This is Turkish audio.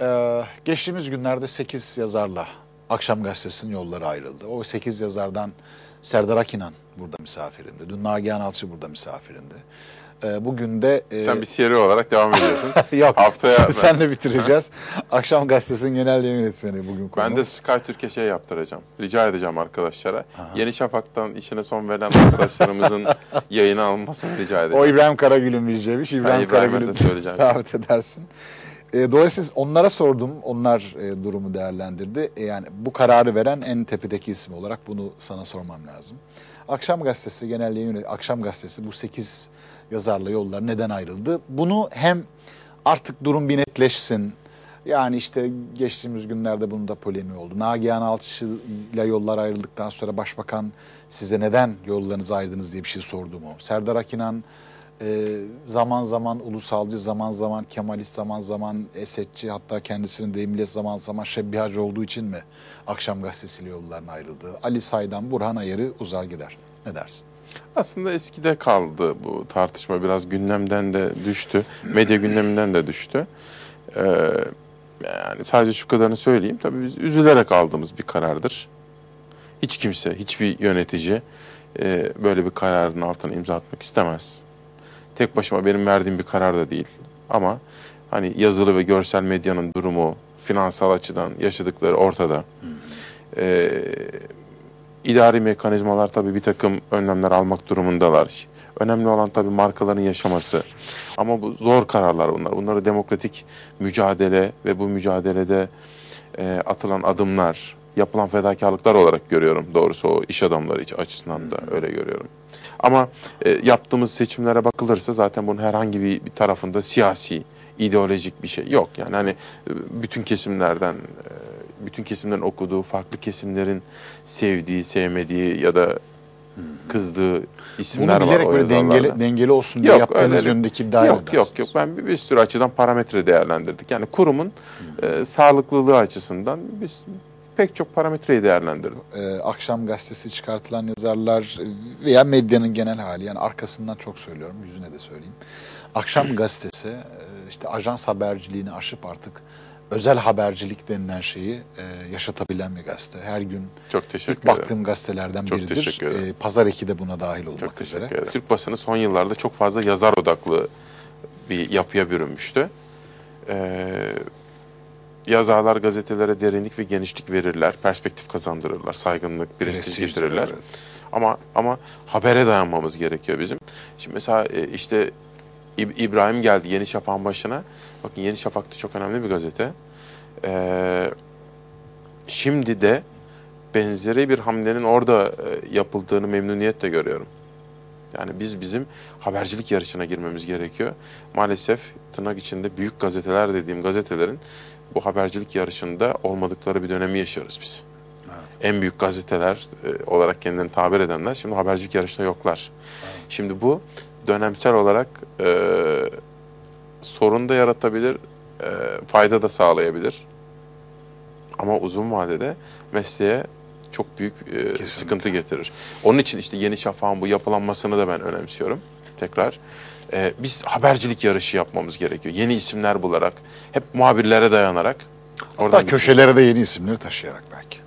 Ee, geçtiğimiz günlerde 8 yazarla Akşam Gazetesi'nin yolları ayrıldı. O 8 yazardan Serdar Akinan burada misafirimdi. Dün Nagihan Alçı burada misafirimdi. Ee, bugün de... e, Sen bir seri olarak devam ediyorsun. Yok, Haftaya senle bitireceğiz. Akşam Gazetesi'nin genel yayın yönetmeni bugün konu. Ben de Sky Türkiye şey yaptıracağım. Rica edeceğim arkadaşlara. Yeni Şafak'tan işine son veren arkadaşlarımızın yayını almasını rica edeceğim. O İbrahim Karagül'ün bileceğiymiş. İbrahim İbrahim'e Karagül'ü de söyleyeceğim. davet edersin. E, dolayısıyla onlara sordum. Onlar e, durumu değerlendirdi. E, yani bu kararı veren en tepedeki isim olarak bunu sana sormam lazım. Akşam Gazetesi genel yayın Akşam Gazetesi bu 8 yazarla yollar neden ayrıldı? Bunu hem artık durum bir netleşsin. Yani işte geçtiğimiz günlerde bunun da polemiği oldu. Nagihan Alçı ile yollar ayrıldıktan sonra başbakan size neden yollarınızı ayırdınız diye bir şey sordu mu? Serdar Akinan e, zaman zaman ulusalcı, zaman zaman Kemalist, zaman zaman Esedçi hatta kendisinin deyimiyle zaman zaman şebbihacı olduğu için mi Akşam Gazetesi'yle yollarına ayrıldı? Ali Saydan, Burhan Ayar'ı uzar gider. Ne dersin? Aslında eskide kaldı bu tartışma. Biraz gündemden de düştü. Medya gündeminden de düştü. Ee, yani sadece şu kadarını söyleyeyim. Tabii biz üzülerek aldığımız bir karardır. Hiç kimse, hiçbir yönetici e, böyle bir kararın altına imza atmak istemez. Tek başıma benim verdiğim bir karar da değil. Ama hani yazılı ve görsel medyanın durumu, finansal açıdan yaşadıkları ortada. Ee, idari mekanizmalar tabii bir takım önlemler almak durumundalar. Önemli olan tabii markaların yaşaması. Ama bu zor kararlar bunlar. Bunları demokratik mücadele ve bu mücadelede e, atılan adımlar, yapılan fedakarlıklar olarak görüyorum. Doğrusu o iş adamları açısından da öyle görüyorum. Ama e, yaptığımız seçimlere bakılırsa zaten bunun herhangi bir, bir tarafında siyasi, ideolojik bir şey yok. Yani hani e, bütün kesimlerden, e, bütün kesimlerin okuduğu, farklı kesimlerin sevdiği, sevmediği ya da kızdığı isimler Bunu var bilerek o böyle dengeli, dengeli olsun diye Yok, yaptığınız öyle- yönündeki iddia Yok yok yok ben bir, bir sürü açıdan parametre değerlendirdik. Yani kurumun e, sağlıklılığı açısından biz pek çok parametreyi değerlendirdik. e, Akşam Gazetesi çıkartılan yazarlar e, veya medyanın genel hali yani arkasından çok söylüyorum yüzüne de söyleyeyim. Akşam Gazetesi e, işte ajans haberciliğini aşıp artık özel habercilik denilen şeyi e, yaşatabilen bir gazete. Her gün Çok teşekkür ilk ederim. baktığım gazetelerden Çok biridir. teşekkür ederim. E, Pazar eki de buna dahil olmak Çok üzere. ederim. Türk basını son yıllarda çok fazla yazar odaklı bir yapıya bürünmüştü. Ee, yazarlar gazetelere derinlik ve genişlik verirler, perspektif kazandırırlar, saygınlık, prestij getirirler. evet. Ama ama habere dayanmamız gerekiyor bizim. Şimdi mesela e, işte İb- İbrahim geldi Yeni Şafak'ın başına. Bakın Yeni Şafak'ta çok önemli bir gazete. Ee, şimdi de benzeri bir hamlenin orada e, yapıldığını memnuniyetle görüyorum. Yani biz bizim habercilik yarışına girmemiz gerekiyor. Maalesef tırnak içinde büyük gazeteler dediğim gazetelerin bu habercilik yarışında olmadıkları bir dönemi yaşıyoruz biz. En büyük gazeteler e, olarak kendilerini tabir edenler şimdi habercilik yarışında yoklar. Şimdi bu dönemsel olarak e, sorun da yaratabilir, e, fayda da sağlayabilir. Ama uzun vadede mesleğe çok büyük e, sıkıntı getirir. Onun için işte Yeni Şafak'ın bu yapılanmasını da ben önemsiyorum tekrar. E, biz habercilik yarışı yapmamız gerekiyor. Yeni isimler bularak, hep muhabirlere dayanarak. Hatta köşelere de yeni isimleri taşıyarak belki.